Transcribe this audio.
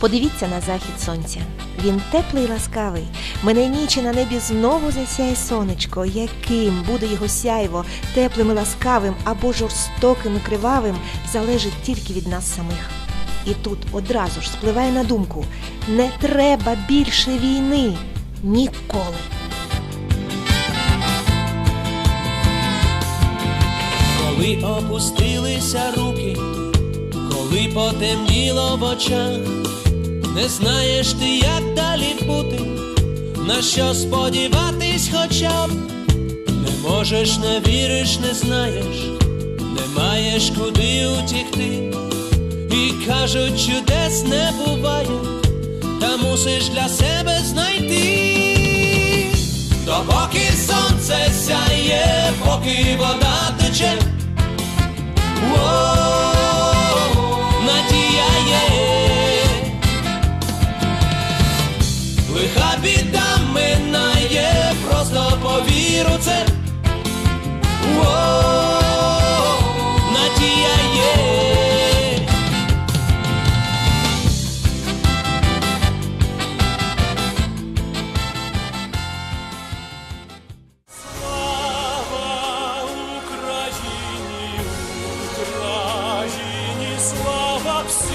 Подивіться на захід сонця. Він теплий і ласкавий. Мене ніч на небі знову засяє сонечко. Яким буде його сяйво, теплим і ласкавим або жорстоким і кривавим, залежить тільки від нас самих. І тут одразу ж спливає на думку: не треба більше війни ніколи. Коли опустилися руки, коли потемніло в очах, не знаєш ти, як далі бути, на що сподіватись хоча б, не можеш, не віриш, не знаєш, не маєш куди утікти, і кажуть, чудес не буває, та мусиш для себе знайти. Допоки сонце сяє, поки вода тече, лиха біда минає, просто повіру це. Слава Україні, Україні, слава всім.